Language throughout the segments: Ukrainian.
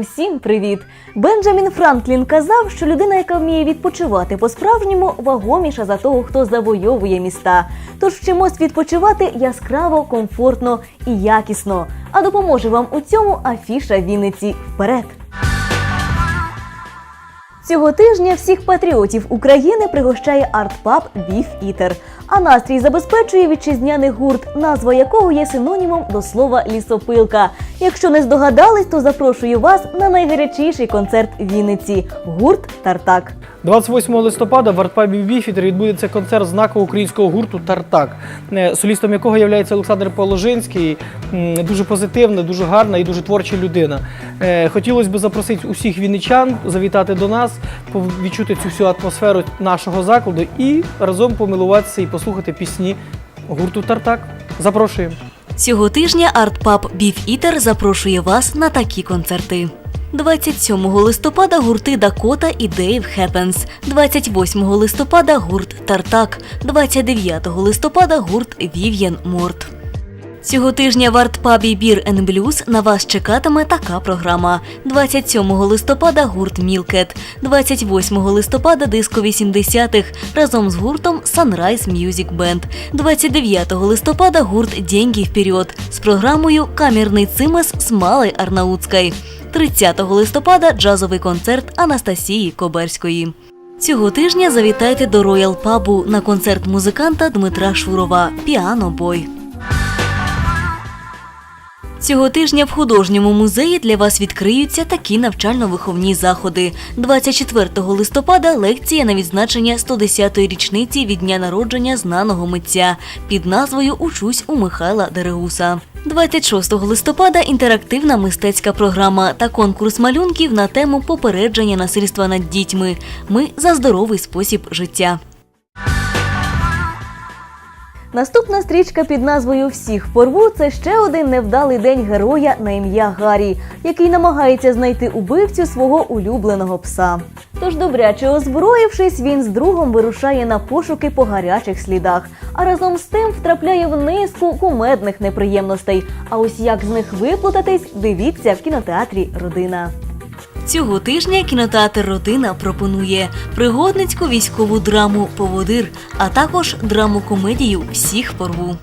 Усім привіт! Бенджамін Франклін казав, що людина, яка вміє відпочивати по-справжньому, вагоміша за того, хто завойовує міста. Тож вчимось відпочивати яскраво, комфортно і якісно. А допоможе вам у цьому афіша Вінниці вперед. Цього тижня всіх патріотів України пригощає артпаб Біф Ітер. А настрій забезпечує вітчизняний гурт, назва якого є синонімом до слова лісопилка. Якщо не здогадались, то запрошую вас на найгарячіший концерт Вінниці гурт Тартак. 28 листопада в артпабі Біфітер відбудеться концерт знакового українського гурту Тартак, е, солістом якого є Олександр Положинський. Дуже позитивна, дуже гарна і дуже творча людина. Е, Хотілося б запросити усіх вінничан завітати до нас, відчути цю всю атмосферу нашого закладу і разом помилуватися і послухати пісні гурту Тартак. Запрошуємо. Цього тижня артпаб Біф Ітер запрошує вас на такі концерти. 27 листопада гурти Дакота і Дейв Хеппенс, 28 листопада гурт Тартак, 29 листопада гурт Вів'ян Морт. Цього тижня в артпабі Бір Блюз на вас чекатиме така програма. 27 листопада гурт Мілкет, 28 листопада диско 80-х разом з гуртом Sunrise Music Band, 29 листопада гурт Деньги вперед з програмою Камерний цимес з Малої Арнаутської. 30 листопада джазовий концерт Анастасії Коберської. Цього тижня завітайте до Роял Пабу на концерт музиканта Дмитра Шурова Піано Бой. Цього тижня в художньому музеї для вас відкриються такі навчально-виховні заходи. 24 листопада лекція на відзначення 110-ї річниці від дня народження знаного митця під назвою Учусь у Михайла Дерегуса. 26 листопада інтерактивна мистецька програма та конкурс малюнків на тему попередження насильства над дітьми. Ми за здоровий спосіб життя. Наступна стрічка під назвою Всіх порву це ще один невдалий день героя на ім'я Гаррі, який намагається знайти убивцю свого улюбленого пса. Тож, добряче озброївшись, він з другом вирушає на пошуки по гарячих слідах, а разом з тим втрапляє в низку кумедних неприємностей. А ось як з них виплутатись, дивіться в кінотеатрі Родина. Цього тижня кінотеатр Родина пропонує пригодницьку військову драму Поводир, а також драму комедію Всіх порву.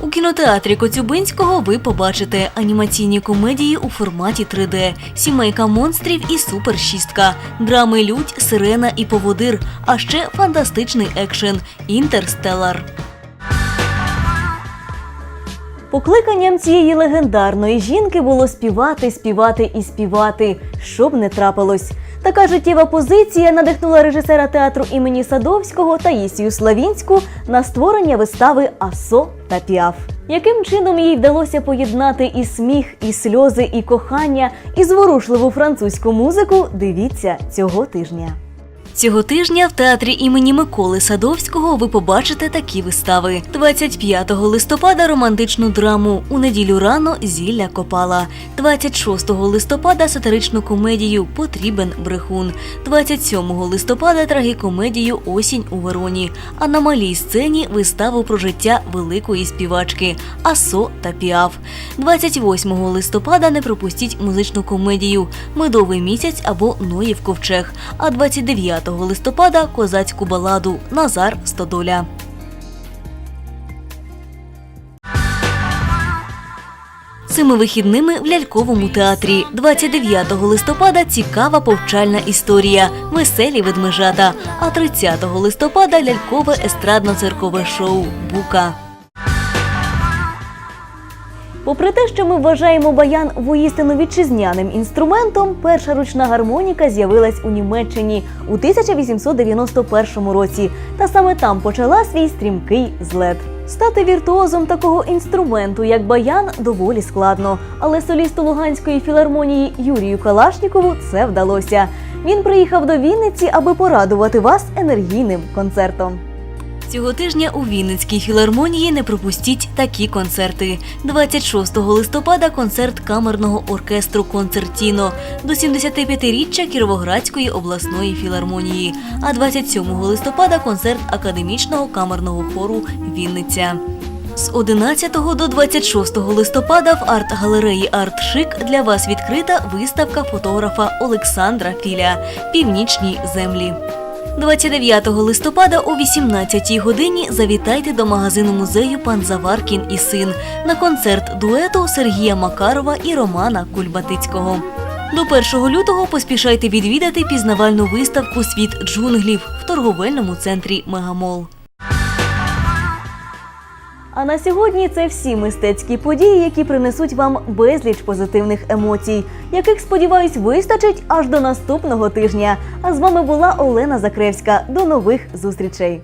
У кінотеатрі Коцюбинського ви побачите анімаційні комедії у форматі 3D, сімейка монстрів і супершістка, драми Людь, Сирена і Поводир, а ще фантастичний екшен Інтерстелар. Покликанням цієї легендарної жінки було співати, співати і співати, щоб не трапилось. Така життєва позиція надихнула режисера театру імені Садовського Таїсію Славінську на створення вистави Асо та Піаф. Яким чином їй вдалося поєднати і сміх, і сльози, і кохання, і зворушливу французьку музику? Дивіться цього тижня. Цього тижня в театрі імені Миколи Садовського ви побачите такі вистави: 25 листопада романтичну драму у неділю рано зілля копала, 26 листопада сатиричну комедію Потрібен брехун, 27 листопада трагікомедію Осінь у Вероні. А на малій сцені виставу про життя великої співачки Асо та Піаф. 28 листопада не пропустіть музичну комедію Медовий місяць або Ноїв ковчег. А 29 листопада козацьку баладу Назар Стодоля. Цими вихідними в ляльковому театрі 29 листопада цікава повчальна історія Веселі ведмежата. А 30 листопада лялькове естрадно-циркове шоу Бука. Попри те, що ми вважаємо баян воїстину вітчизняним інструментом, перша ручна гармоніка з'явилась у Німеччині у 1891 році, та саме там почала свій стрімкий злет. Стати віртуозом такого інструменту, як баян, доволі складно. Але солісту Луганської філармонії Юрію Калашнікову це вдалося. Він приїхав до Вінниці, аби порадувати вас енергійним концертом. Цього тижня у Вінницькій філармонії не пропустіть такі концерти. 26 листопада концерт камерного оркестру Концертіно до 75-річчя Кіровоградської обласної філармонії. А 27 листопада концерт академічного камерного хору Вінниця. З 11 до 26 листопада в арт-галереї «Артшик» для вас відкрита виставка фотографа Олександра Філя «Північні землі». 29 листопада о 18-й годині завітайте до магазину музею Пан Заваркін і син на концерт дуету Сергія Макарова і Романа Кульбатицького. До 1 лютого поспішайте відвідати пізнавальну виставку Світ джунглів в торговельному центрі Мегамол. А на сьогодні це всі мистецькі події, які принесуть вам безліч позитивних емоцій, яких, сподіваюсь, вистачить аж до наступного тижня. А з вами була Олена Закревська. До нових зустрічей!